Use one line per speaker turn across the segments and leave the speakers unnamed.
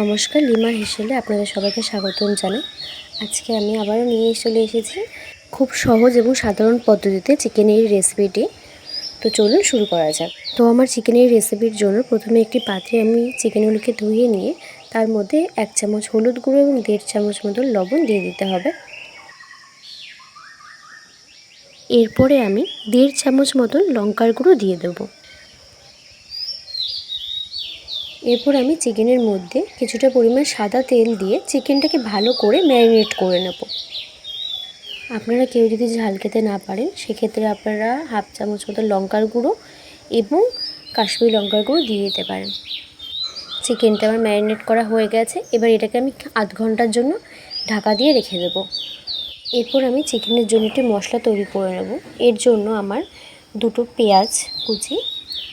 নমস্কার, লিমা হেসেলে আপনাদের সবাইকে স্বাগতম জানাই। আজকে আমি আবারও নিয়ে চলে এসেছি খুব সহজ এবং সাধারণ পদ্ধতিতে চিকেনের রেসিপিটি তো চলুন শুরু করা যাক। তো আমার চিকেনের রেসিপির জন্য প্রথমে একটি পাত্রে আমি চিকেনগুলোকে ধুয়ে নিয়ে তার মধ্যে এক চামচ হলুদ গুঁড়ো এবং দেড় চামচ মতো লবণ দিয়ে দিতে হবে। এরপরে আমি দেড় চামচ মতন লঙ্কার গুঁড়ো দিয়ে দেবো। এরপর আমি চিকেনের মধ্যে কিছুটা পরিমাণ সাদা তেল দিয়ে চিকেনটাকে ভালো করে ম্যারিনেট করে নেব। আপনারা কেউ যদি ঝাল খেতে না পারেন, সেক্ষেত্রে আপনারা হাফ চামচ মতো লঙ্কার গুঁড়ো এবং কাশ্মীরি লঙ্কার গুঁড়ো দিয়ে দিতে পারেন। চিকেনটা আমার ম্যারিনেট করা হয়ে গেছে। এবার এটাকে আমি আধ ঘণ্টার জন্য ঢাকা দিয়ে রেখে দেবো। এরপর আমি চিকেনের জন্য একটি মশলা তৈরি করে নেব। এর জন্য আমার দুটো পেঁয়াজ কুচি,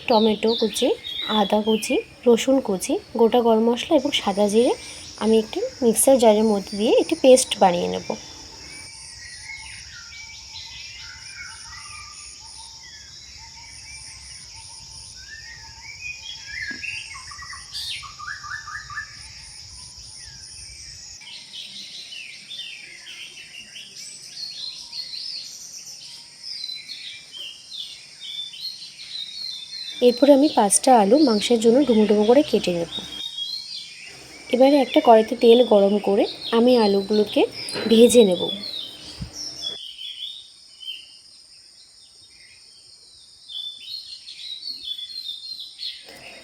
টমেটো কুচি আদা কুচি, রসুন কুচি, গোটা গরম মশলা এবং সাদা জিরে আমি একটি মিক্সার জারের মধ্যে দিয়ে একটি পেস্ট বানিয়ে নেব। এরপরে আমি পাঁচটা আলু মাংসের জন্য ডুমো ডুমো করে কেটে নেব। এবারে একটা কড়াইতে তেল গরম করে আমি আলুগুলোকে ভেজে নেব।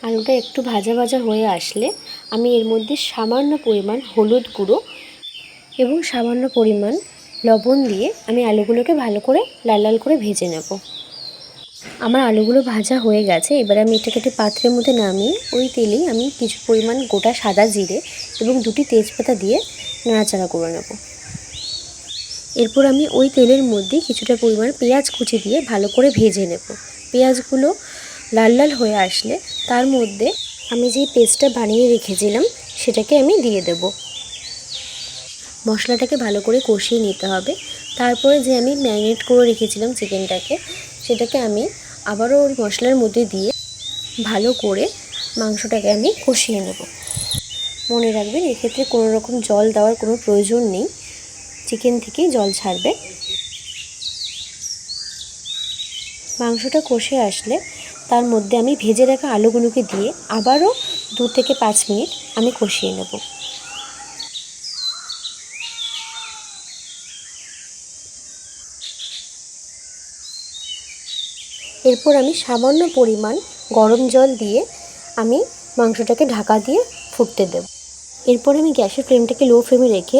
আলুটা একটু ভাজা ভাজা হয়ে আসলে আমি এর মধ্যে সামান্য পরিমাণ হলুদ গুঁড়ো এবং সামান্য পরিমাণ লবণ দিয়ে আমি আলুগুলোকে ভালো করে লাল লাল করে ভেজে নেব। আমার আলুগুলো ভাজা হয়ে গেছে। এবার আমি এটাকে একটি পাত্রের মধ্যে নামিয়ে ওই তেলেই আমি কিছু পরিমাণ গোটা সাদা জিরে এবং দুটি তেজপাতা দিয়ে নাড়াচাড়া করে নেব। এরপর আমি ওই তেলের মধ্যে কিছুটা পরিমাণ পেঁয়াজ কুচি দিয়ে ভালো করে ভেজে নেব। পেঁয়াজগুলো লাল লাল হয়ে আসলে তার মধ্যে আমি যেই পেস্টটা বানিয়ে রেখেছিলাম সেটাকে আমি দিয়ে দেব। মশলাটাকে ভালো করে কষিয়ে নিতে হবে। তারপরে যে আমি ম্যারিনেট করে রেখেছিলাম চিকেনটাকে সেটাকে আমি আবারও ওই মশলার মধ্যে দিয়ে ভালো করে মাংসটাকে আমি কষিয়ে নেব। মনে রাখবেন, এক্ষেত্রে কোনো রকম জল দেওয়ার কোনো প্রয়োজন নেই। চিকেন থেকেই জল ছাড়বে। মাংসটা কষে আসলে তার মধ্যে আমি ভেজে রাখা আলুগুলোকে দিয়ে আবারও দু থেকে পাঁচ মিনিট আমি কষিয়ে নেব। এরপর আমি সামান্য পরিমাণ গরম জল দিয়ে আমি মাংসটাকে ঢাকা দিয়ে ফুটতে দেব। এরপর আমি গ্যাসের ফ্লেমটাকে লো ফ্লেমে রেখে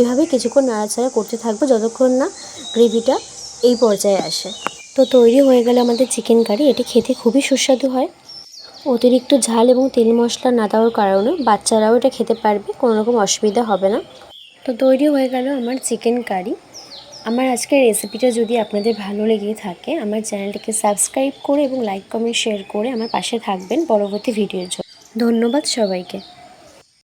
এভাবে কিছুক্ষণ নাড়াচাড়া করতে থাকব যতক্ষণ না গ্রেভিটা এই পর্যায়ে আসে। তো তৈরি হয়ে গেলে আমাদের চিকেন কারি। এটি খেতে খুবই সুস্বাদু হয়। অতিরিক্ত ঝাল এবং তেল মশলা না দেওয়ার কারণে বাচ্চারাও এটা খেতে পারবে, কোনো রকম অসুবিধা হবে না। তো তৈরি হয়ে গেল আমার চিকেন কারি। আমার আজকের রেসিপিটা যদি আপনাদের ভালো লেগে থাকে, আমার চ্যানেলটিকে সাবস্ক্রাইব করে এবং লাইক কমেন্ট শেয়ার করে আমার পাশে থাকবেন পরবর্তী ভিডিওর জন্য। ধন্যবাদ সবাইকে।